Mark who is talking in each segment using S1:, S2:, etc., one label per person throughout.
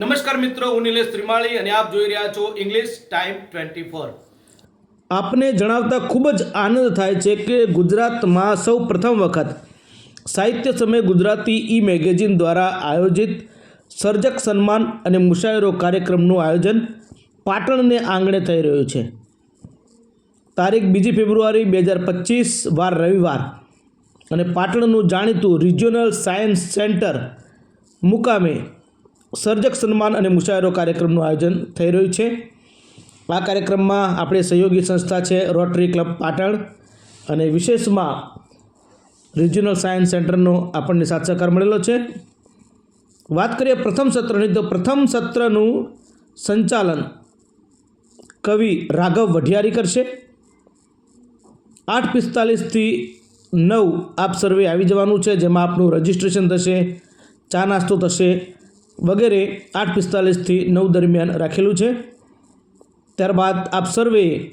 S1: નમસ્કાર મિત્રો, હું નિલેશ ત્રિમાળી અને આપ જોઈ રહ્યા છો ઇંગ્લિશ ટાઈમ ટ્વેન્ટી ફોર
S2: આપને જણાવતા ખૂબ જ આનંદ થાય છે કે ગુજરાતમાં સૌ પ્રથમ વખત સાહિત્ય સમય ગુજરાતી ઈ મેગેઝિન દ્વારા આયોજિત સર્જક સન્માન અને મુશાયરો કાર્યક્રમનું આયોજન પાટણને આંગણે થઈ રહ્યું છે. તારીખ બીજી ફેબ્રુઆરી બે હજાર પચીસ, વાર રવિવાર. અને પાટણનું જાણીતું રિજિયોનલ સાયન્સ સેન્ટર મુકામે સર્જક સન્માન અને મુશાયરો કાર્યક્રમનું આયોજન થઈ રહ્યું છે. આ કાર્યક્રમમાં આપણે સહયોગી સંસ્થા છે રોટરી ક્લબ પાટણ અને વિશેષમાં રિજિયનલ સાયન્સ સેન્ટરનો આપણને સાથ સહકાર મળેલો છે. વાત કરીએ પ્રથમ સત્રની, તો પ્રથમ સત્રનું સંચાલન કવિ રાઘવ વઢિયારી કરશે. આઠ પિસ્તાલીસથી નવ આપ સર્વે આવી જવાનું છે, જેમાં આપનું રજિસ્ટ્રેશન થશે, ચા નાસ્તો થશે વગેરે આઠ પિસ્તાલીસથી નવ દરમિયાન રાખેલું છે. ત્યારબાદ આપ સર્વે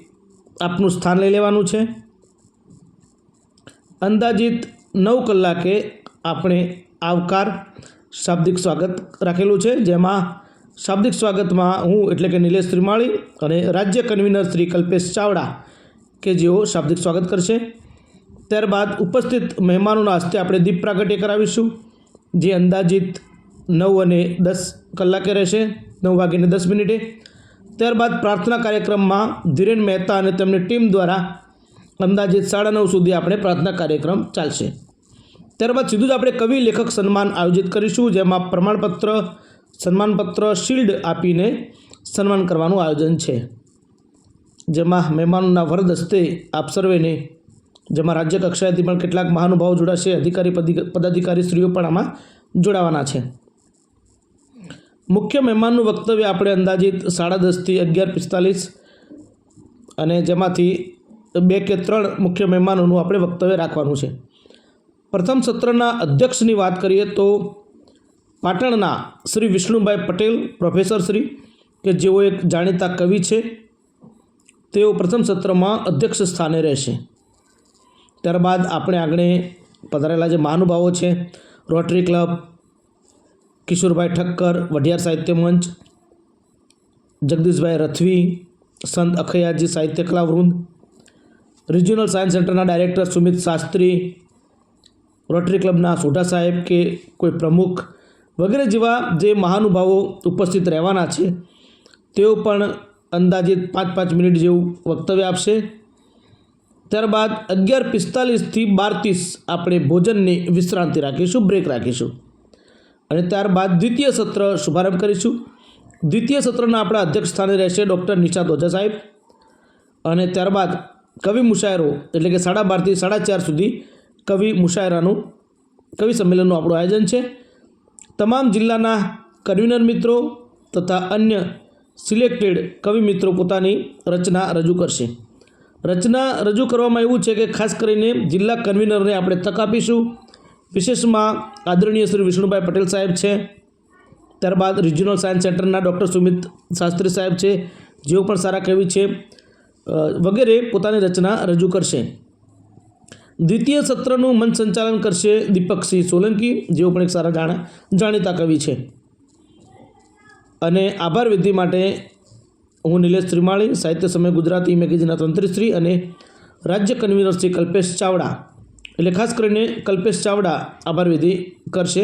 S2: આપનું સ્થાન લઈ લેવાનું છે. અંદાજિત નવ કલાકે આપણે આવકાર, શાબ્દિક સ્વાગત રાખેલું છે. જેમાં શાબ્દિક સ્વાગતમાં હું એટલે કે નિલેશ ત્રિમાળી અને રાજ્ય કન્વીનર શ્રી કલ્પેશ ચાવડા કે જેઓ શાબ્દિક સ્વાગત કરશે. ત્યારબાદ ઉપસ્થિત મહેમાનોના હસ્તે આપણે દીપ પ્રાગટ્ય કરાવીશું. જે અંદાજિત નવ અને દસ કલાકે રહેશે, નવ વાગીને દસ મિનિટે. ત્યારબાદ પ્રાર્થના કાર્યક્રમમાં ધીરેન મહેતા અને તેમની ટીમ દ્વારા અંદાજિત સાડા નવ સુધી આપણે પ્રાર્થના કાર્યક્રમ ચાલશે. ત્યારબાદ સીધું જ આપણે કવિ લેખક સન્માન આયોજિત કરીશું, જેમાં પ્રમાણપત્ર, સન્માનપત્ર, શિલ્ડ આપીને સન્માન કરવાનું આયોજન છે. જેમાં મહેમાનોના વરદ હસ્તે આપ સર્વેને, જેમાં રાજ્ય કક્ષાએથી પણ કેટલાક મહાનુભાવો જોડાશે, અધિકારી પદી- પદાધિકારી શ્રીઓ પણ આમાં જોડાવાના છે. મુખ્ય મહેમાનનું વક્તવ્ય આપણે અંદાજિત સાડા દસથી અગિયાર પિસ્તાલીસ અને જેમાંથી બે કે ત્રણ મુખ્ય મહેમાનોનું આપણે વક્તવ્ય રાખવાનું છે. પ્રથમ સત્રના અધ્યક્ષની વાત કરીએ તો પાટણના શ્રી વિષ્ણુભાઈ પટેલ પ્રોફેસર શ્રી, કે જેઓ એક જાણીતા કવિ છે. તેઓ પ્રથમ સત્રમાં અધ્યક્ષ સ્થાને રહેશે. ત્યારબાદ આપણે આગળ પધારેલા જે મહાનુભાવો છે, રોટરી ક્લબ કિશોરભાઈ ઠક્કર, વઢિયાર સાહિત્ય મંચ, જગદીશભાઈ રથવી, સંત અખૈયાજી સાહિત્ય કલા વૃંદ રિજિયોનલ સાયન્સ સેન્ટરના ડાયરેક્ટર સુમિત શાસ્ત્રી રોટરી ક્લબના સોઢા સાહેબ કે કોઈ પ્રમુખ વગેરે જેવા જે મહાનુભાવો ઉપસ્થિત રહેવાના છે, તેઓ પણ અંદાજિત પાંચ પાંચ મિનિટ જેવું વક્તવ્ય આપશે. ત્યારબાદ અગિયાર પિસ્તાલીસથી બાર ત્રીસ આપણે ભોજનની વિશ્રાંતિ રાખીશું બ્રેક રાખીશું. અને ત્યારબાદ દ્વિતીય સત્ર શુભારંભ કરીશું. દ્વિતીય સત્રના આપણા અધ્યક્ષ સ્થાને રહેશે ડૉક્ટર નિશાદ ઓઝા સાહેબ. અને ત્યારબાદ કવિ મુશાયરો, એટલે કે સાડા બારથી સાડા ચાર સુધી કવિ મુશાયરાનું કવિ સંમેલનનું આપણું આયોજન છે. તમામ જિલ્લાના કન્વીનર મિત્રો તથા અન્ય સિલેક્ટેડ કવિ મિત્રો પોતાની રચના રજૂ કરશે. રચના રજૂ કરવામાં એવું છે કે ખાસ કરીને જિલ્લા કન્વીનરને આપણે તક આપીશું. વિશેષમાં આદરણીય શ્રી વિષ્ણુભાઈ પટેલ સાહેબ છે. ત્યારબાદ રિજિયોનલ સાયન્સ સેન્ટરના ડૉક્ટર સુમિત શાસ્ત્રી સાહેબ છે, જેઓ પણ સારા કવિ છે વગેરે પોતાની રચના રજૂ કરશે. દ્વિતીય સત્રનું મંચ સંચાલન કરશે દીપકસિંહ સોલંકી, જેઓ પણ એક સારા જાણા, જાણીતા કવિ છે. અને આભાર વિધિ માટે હું નિલેશ ત્રિમાળી, સાહિત્ય સમય ગુજરાતી મેગેઝિનના તંત્રીશ્રી અને રાજ્ય કન્વીનર શ્રી કલ્પેશ ચાવડા. એટલે ખાસ કરીને કલ્પેશ ચાવડા આભાર વિધિ કરશે.